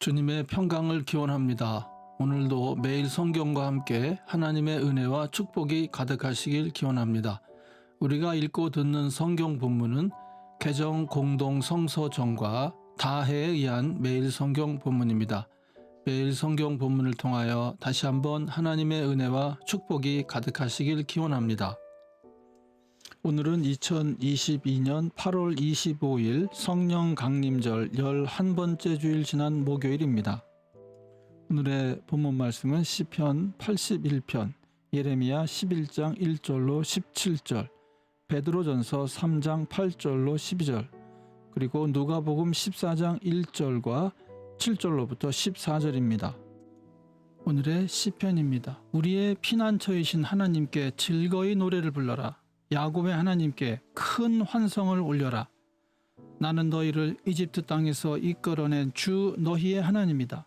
주님의 평강을 기원합니다. 오늘도 매일 성경과 함께 하나님의 은혜와 축복이 가득하시길 기원합니다. 우리가 읽고 듣는 성경 본문은 개정 공동 성서정과 다해에 의한 매일 성경 본문입니다. 매일 성경 본문을 통하여 다시 한번 하나님의 은혜와 축복이 가득하시길 기원합니다. 오늘은 2022년 8월 25일 성령 강림절 11번째 주일 지난 목요일입니다. 오늘의 본문 말씀은 시편 81편, 예레미야 11장 1절로 17절, 베드로전서 3장 8절로 12절, 그리고 누가복음 14장 1절과 7절로부터 14절입니다. 오늘의 시편입니다. 우리의 피난처이신 하나님께 즐거이 노래를 불러라. 야곱의 하나님께 큰 환성을 올려라. 나는 너희를 이집트 땅에서 이끌어낸 주 너희의 하나님이다.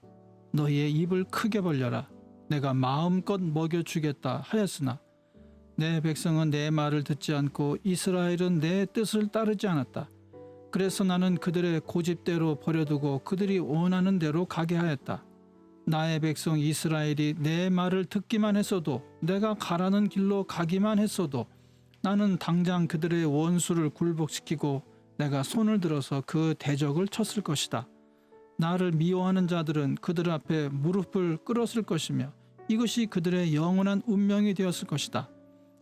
너희의 입을 크게 벌려라. 내가 마음껏 먹여주겠다 하였으나 내 백성은 내 말을 듣지 않고 이스라엘은 내 뜻을 따르지 않았다. 그래서 나는 그들의 고집대로 버려두고 그들이 원하는 대로 가게 하였다. 나의 백성 이스라엘이 내 말을 듣기만 했어도 내가 가라는 길로 가기만 했어도 나는 당장 그들의 원수를 굴복시키고 내가 손을 들어서 그 대적을 쳤을 것이다. 나를 미워하는 자들은 그들 앞에 무릎을 꿇었을 것이며 이것이 그들의 영원한 운명이 되었을 것이다.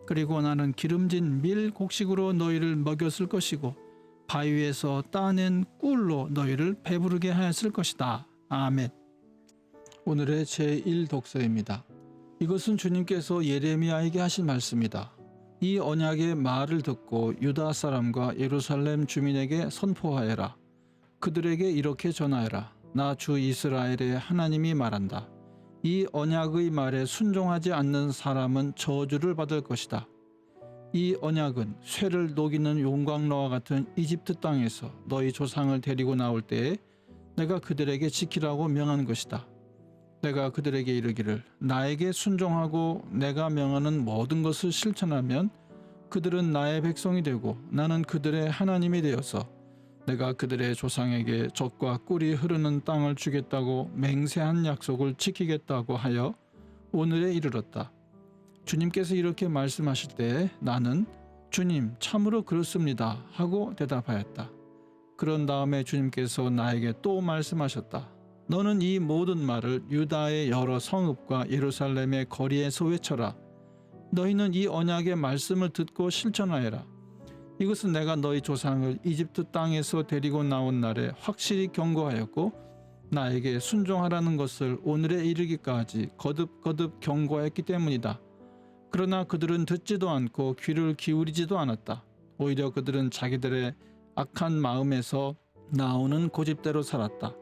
그리고 나는 기름진 밀 곡식으로 너희를 먹였을 것이고 바위에서 따낸 꿀로 너희를 배부르게 하였을 것이다. 아멘. 오늘의 제1독서입니다. 이것은 주님께서 예레미야에게 하신 말씀이다. 이 언약의 말을 듣고 유다 사람과 예루살렘 주민에게 선포하여라. 그들에게 이렇게 전하여라. 나 주 이스라엘의 하나님이 말한다. 이 언약의 말에 순종하지 않는 사람은 저주를 받을 것이다. 이 언약은 쇠를 녹이는 용광로와 같은 이집트 땅에서 너희 조상을 데리고 나올 때에 내가 그들에게 지키라고 명한 것이다. 내가 그들에게 이르기를 나에게 순종하고 내가 명하는 모든 것을 실천하면 그들은 나의 백성이 되고 나는 그들의 하나님이 되어서 내가 그들의 조상에게 젖과 꿀이 흐르는 땅을 주겠다고 맹세한 약속을 지키겠다고 하여 오늘에 이르렀다. 주님께서 이렇게 말씀하실 때 나는 주님 참으로 그렇습니다 하고 대답하였다. 그런 다음에 주님께서 나에게 또 말씀하셨다. 너는 이 모든 말을 유다의 여러 성읍과 예루살렘의 거리에서 외쳐라. 너희는 이 언약의 말씀을 듣고 실천하여라. 이것은 내가 너희 조상을 이집트 땅에서 데리고 나온 날에 확실히 경고하였고 나에게 순종하라는 것을 오늘에 이르기까지 거듭거듭 경고했기 때문이다. 그러나 그들은 듣지도 않고 귀를 기울이지도 않았다. 오히려 그들은 자기들의 악한 마음에서 나오는 고집대로 살았다.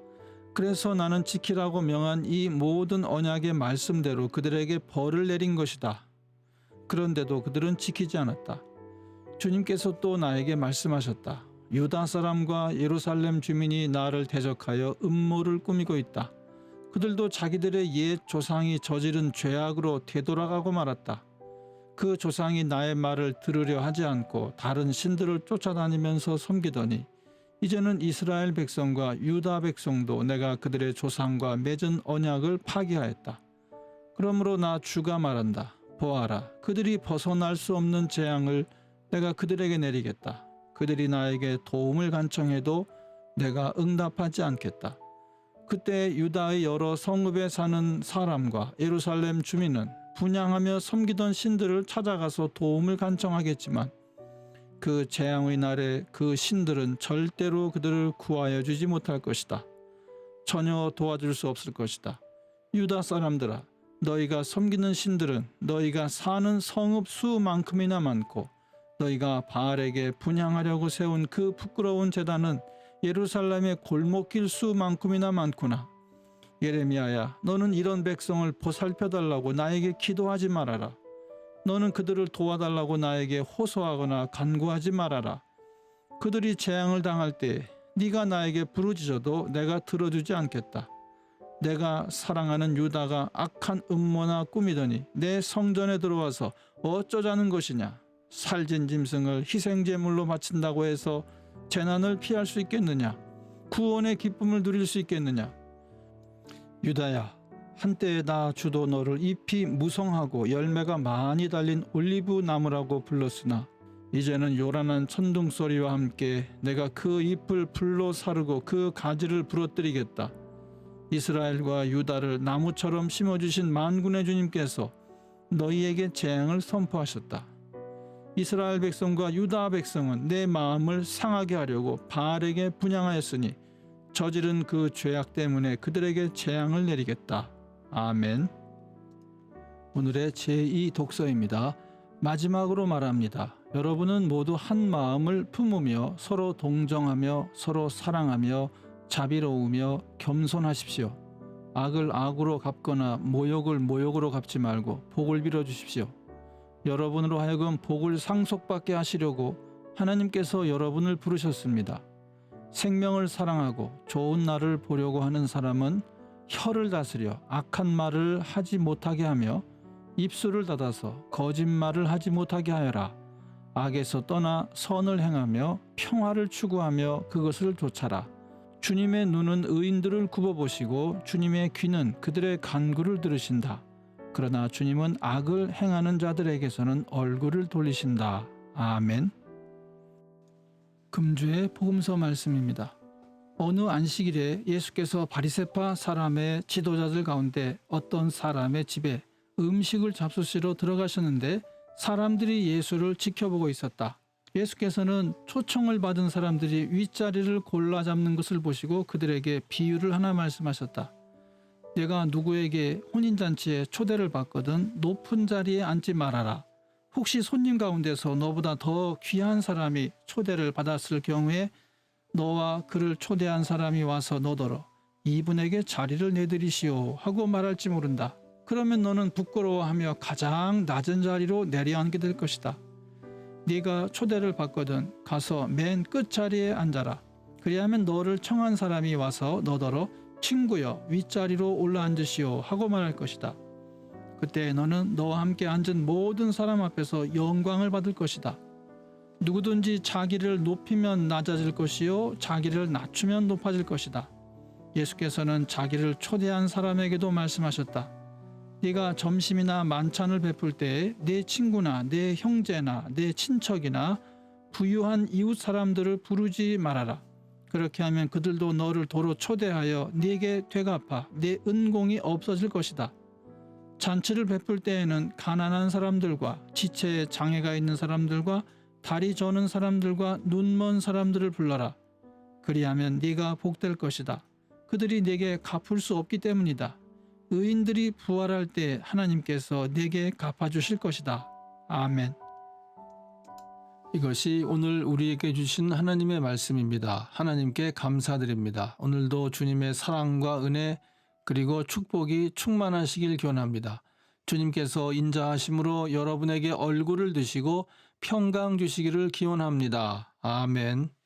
그래서 나는 지키라고 명한 이 모든 언약의 말씀대로 그들에게 벌을 내린 것이다. 그런데도 그들은 지키지 않았다. 주님께서 또 나에게 말씀하셨다. 유다 사람과 예루살렘 주민이 나를 대적하여 음모를 꾸미고 있다. 그들도 자기들의 옛 조상이 저지른 죄악으로 되돌아가고 말았다. 그 조상이 나의 말을 들으려 하지 않고 다른 신들을 쫓아다니면서 섬기더니 이제는 이스라엘 백성과 유다 백성도 내가 그들의 조상과 맺은 언약을 파기하였다. 그러므로 나 주가 말한다. 보아라, 그들이 벗어날 수 없는 재앙을 내가 그들에게 내리겠다. 그들이 나에게 도움을 간청해도 내가 응답하지 않겠다. 그때 유다의 여러 성읍에 사는 사람과 예루살렘 주민은 분양하며 섬기던 신들을 찾아가서 도움을 간청하겠지만 그 재앙의 날에 그 신들은 절대로 그들을 구하여 주지 못할 것이다. 전혀 도와줄 수 없을 것이다. 유다 사람들아, 너희가 섬기는 신들은 너희가 사는 성읍 수만큼이나 많고 너희가 바알에게 분양하려고 세운 그 부끄러운 재단은 예루살렘의 골목길 수만큼이나 많구나. 예레미야야, 너는 이런 백성을 보살펴 달라고 나에게 기도하지 말아라. 너는 그들을 도와달라고 나에게 호소하거나 간구하지 말아라. 그들이 재앙을 당할 때 네가 나에게 부르짖어도 내가 들어주지 않겠다. 내가 사랑하는 유다가 악한 음모나 꾸미더니 내 성전에 들어와서 어쩌자는 것이냐? 살진 짐승을 희생 제물로 바친다고 해서 재난을 피할 수 있겠느냐? 구원의 기쁨을 누릴 수 있겠느냐? 유다야 한때 나 주도 너를 잎이 무성하고 열매가 많이 달린 올리브 나무라고 불렀으나 이제는 요란한 천둥 소리와 함께 내가 그 잎을 불로 사르고 그 가지를 부러뜨리겠다. 이스라엘과 유다를 나무처럼 심어주신 만군의 주님께서 너희에게 재앙을 선포하셨다. 이스라엘 백성과 유다 백성은 내 마음을 상하게 하려고 바알에게 분양하였으니 저지른 그 죄악 때문에 그들에게 재앙을 내리겠다. 아멘. 오늘의 제2 독서입니다. 마지막으로 말합니다. 여러분은 모두 한 마음을 품으며 서로 동정하며 서로 사랑하며 자비로우며 겸손하십시오. 악을 악으로 갚거나 모욕을 모욕으로 갚지 말고 복을 빌어 주십시오. 여러분으로 하여금 복을 상속받게 하시려고 하나님께서 여러분을 부르셨습니다. 생명을 사랑하고 좋은 날을 보려고 하는 사람은 혀를 다스려 악한 말을 하지 못하게 하며 입술을 닫아서 거짓말을 하지 못하게 하여라. 악에서 떠나 선을 행하며 평화를 추구하며 그것을 좇아라. 주님의 눈은 의인들을 굽어보시고 주님의 귀는 그들의 간구를 들으신다. 그러나 주님은 악을 행하는 자들에게서는 얼굴을 돌리신다. 아멘. 금주의 복음서 말씀입니다. 어느 안식일에 예수께서 바리새파 사람의 지도자들 가운데 어떤 사람의 집에 음식을 잡수시러 들어가셨는데 사람들이 예수를 지켜보고 있었다. 예수께서는 초청을 받은 사람들이 윗자리를 골라 잡는 것을 보시고 그들에게 비유를 하나 말씀하셨다. 내가 누구에게 혼인잔치에 초대를 받거든 높은 자리에 앉지 말아라. 혹시 손님 가운데서 너보다 더 귀한 사람이 초대를 받았을 경우에 너와 그를 초대한 사람이 와서 너더러 이분에게 자리를 내드리시오 하고 말할지 모른다. 그러면 너는 부끄러워하며 가장 낮은 자리로 내려앉게 될 것이다. 네가 초대를 받거든 가서 맨 끝 자리에 앉아라. 그리하면 너를 청한 사람이 와서 너더러 친구여 윗자리로 올라앉으시오 하고 말할 것이다. 그때 너는 너와 함께 앉은 모든 사람 앞에서 영광을 받을 것이다. 누구든지 자기를 높이면 낮아질 것이요 자기를 낮추면 높아질 것이다. 예수께서는 자기를 초대한 사람에게도 말씀하셨다. 네가 점심이나 만찬을 베풀 때내 친구나 내 형제나 내 친척이나 부유한 이웃 사람들을 부르지 말아라. 그렇게 하면 그들도 너를 도로 초대하여 네게 되갚아 네 은공이 없어질 것이다. 잔치를 베풀 때에는 가난한 사람들과 지체에 장애가 있는 사람들과 다리 저는 사람들과 눈먼 사람들을 불러라. 그리하면 네가 복될 것이다. 그들이 네게 갚을 수 없기 때문이다. 의인들이 부활할 때 하나님께서 네게 갚아주실 것이다. 아멘. 이것이 오늘 우리에게 주신 하나님의 말씀입니다. 하나님께 감사드립니다. 오늘도 주님의 사랑과 은혜 그리고 축복이 충만하시길 기원합니다. 주님께서 인자하심으로 여러분에게 얼굴을 드시고 평강 주시기를 기원합니다. 아멘.